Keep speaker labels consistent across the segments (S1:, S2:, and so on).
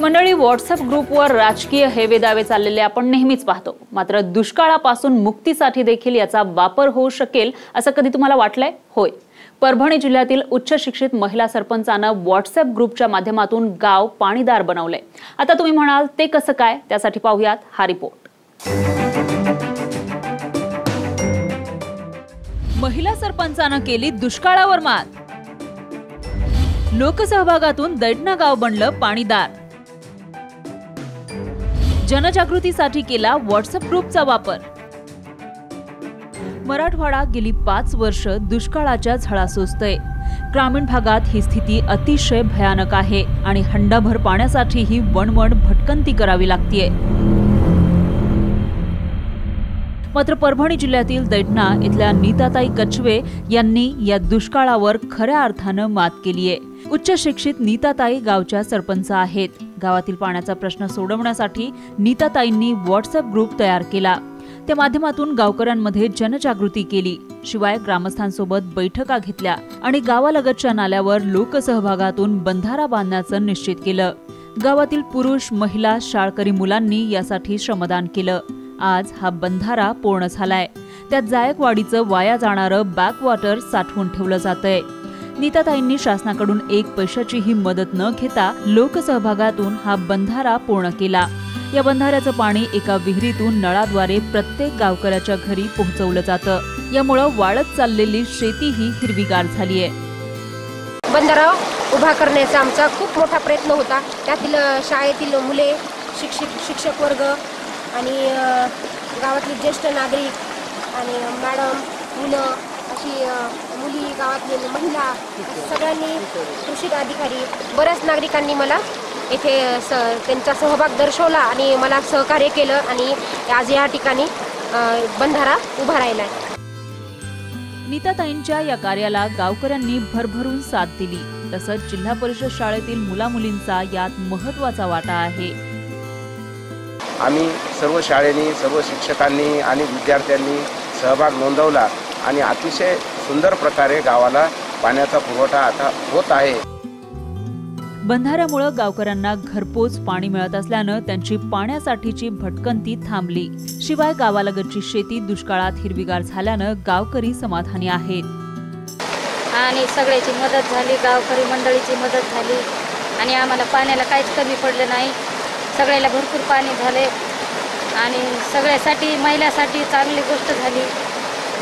S1: मंडळी व्हॉट्सअप ग्रुपवर राजकीय हेवे दावे चाललेले आपण नेहमीच पाहतो. मात्र दुष्काळापासून मुक्तीसाठी देखील याचा वापर होऊ शकेल असं कधी तुम्हाला वाटलंय? होय. परभणी जिल्ह्यातील उच्च शिक्षित महिला सरपंचानं व्हॉट्सअप ग्रुपच्या माध्यमातून गाव पाणीदार बनवलंय. आता तुम्ही म्हणाल ते कसं काय? त्यासाठी पाहूयात हा रिपोर्ट. महिला सरपंचानं केली दुष्काळावर मात. लोकसहभागातून दैडना गाव बनलं पाणीदार. जनजागृतीसाठी केला व्हॉट्सअप ग्रुपचा वापर. मराठवाडा गेली पाच वर्ष दुष्काळाच्या झळा सोसतय ग्रामीण भागात ही स्थिती अतिशय भयानक आहे आणि हंडाभर पाण्यासाठीही वणवण भटकंती करावी लागतीये. मात्र परभणी जिल्ह्यातील दैठणा इथल्या नीताताई कछवे यांनी या दुष्काळावर खऱ्या अर्थानं मात केली आहे उच्च शिक्षित नीताताई गावच्या सरपंच आहेत. गावातील पाण्याचा प्रश्न सोडवण्यासाठी नीताताईंनी व्हॉट्सअप ग्रुप तयार केला. त्या माध्यमातून गावकऱ्यांमध्ये जनजागृती केली. शिवाय ग्रामस्थांसोबत बैठका घेतल्या आणि गावालगतच्या नाल्यावर लोकसहभागातून बंधारा बांधण्याचं निश्चित केलं. गावातील पुरुष महिला शाळकरी मुलांनी यासाठी श्रमदान केलं. आज हा बंधारा पूर्ण झालाय. त्यात जायकवाडीचं वाया जाणारं बॅकवॉटर साठवून ठेवलं जातंय. नीताताईंनी शासनाकडून एक पैशाचीही मदत न घेता लोकसहभागातून हा बंधारा पूर्ण केला. या बंधाऱ्याचं पाणी एका विहिरीतून नळाद्वारे प्रत्येक गावकऱ्याच्या घरी पोहोचवलं जातं. यामुळं वाढत चाललेली शेतीही हिरवीगार झालीय.
S2: बंधारा उभा करण्याचा आमचा खूप मोठा प्रयत्न होता. त्यातील शाळेतील मुले शिक्षक शिक्षक वर्ग आणि गावातील गावातले ज्येष्ठ नागरिक आणि मॅडम मुलं अ, मुली गावातले महिला सगळ्यांनी कृषी अधिकारी बऱ्याच नागरिकांनी मला येथे स त्यांचा सहभाग दर्शवला आणि मला सहकार्य केलं आणि आज या ठिकाणी बंधारा उभा राहिला आहे.
S1: नीताताईंच्या या कार्याला गावकऱ्यांनी भरभरून साथ दिली. तसंच जिल्हा परिषद शाळेतील मुलामुलींचा यात महत्त्वाचा वाटा आहे.
S3: आम्ही सर्व शाळेनी सर्व शिक्षकांनी आणि विद्यार्थ्यांनी सहभाग नोंदवला. आणि अतिशय सुंदर प्रकारे गावाला पाण्याचा पुरवठा आता होत आहे.
S1: बंधाऱ्यामुळं गावकऱ्यांना घरपोच पाणी मिळत असल्यानं त्यांची पाण्यासाठीची भटकंती थांबली. शिवाय गावालगतची शेती दुष्काळात हिरवीगार झाल्यानं गावकरी समाधानी आहेत.
S4: आणि सगळ्याची मदत झाली गावकरी मंडळीची मदत झाली. आणि आम्हाला पाण्याला काहीच कमी पडलं नाही. सगळ्याला भरपूर पाणी झाले. आणि सगळ्यासाठी महिलासाठी चांगली गोष्ट झाली.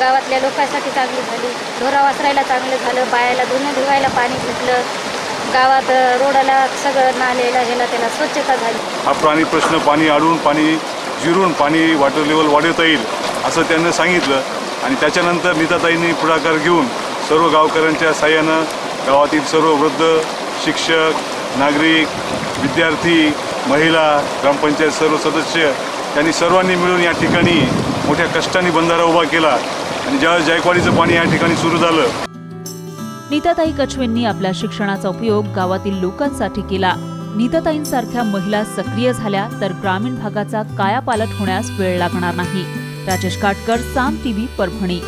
S4: गावातल्या लोकांसाठी चांगली झाली. ढोरा वासरायला चांगलं झालं. बायाला धुणं धुवायला पाणी भेटलं गावात रोडाला सगळं नालेला ह्याला त्याला स्वच्छता झाली.
S5: हा प्राणी प्रश्न पाणी अडून पाणी जिरून पाणी वॉटर लेवल वाढवता येईल असं त्यांनी सांगितलं. आणि त्याच्यानंतर नीताताईंनी पुढाकार घेऊन सर्व गावकऱ्यांच्या साह्यानं गावातील सर्व वृद्ध शिक्षक नागरिक विद्यार्थी महिला ग्रामपंचायत सर्व सदस्य त्यांनी सर्वांनी मिळून या ठिकाणी मोठ्या कष्टाने बंधारा उभा केला. आणि ज्यावेळेस जायकवाडीचं पाणी या ठिकाणी सुरू झालं.
S1: नीताताई कछवेंनी आपल्या शिक्षणाचा उपयोग गावातील लोकांसाठी केला. नीताताईंसारख्या महिला सक्रिय झाल्या तर ग्रामीण भागाचा कायापालट होण्यास वेळ लागणार नाही. राजेश काटकर साम टीव्ही परभणी.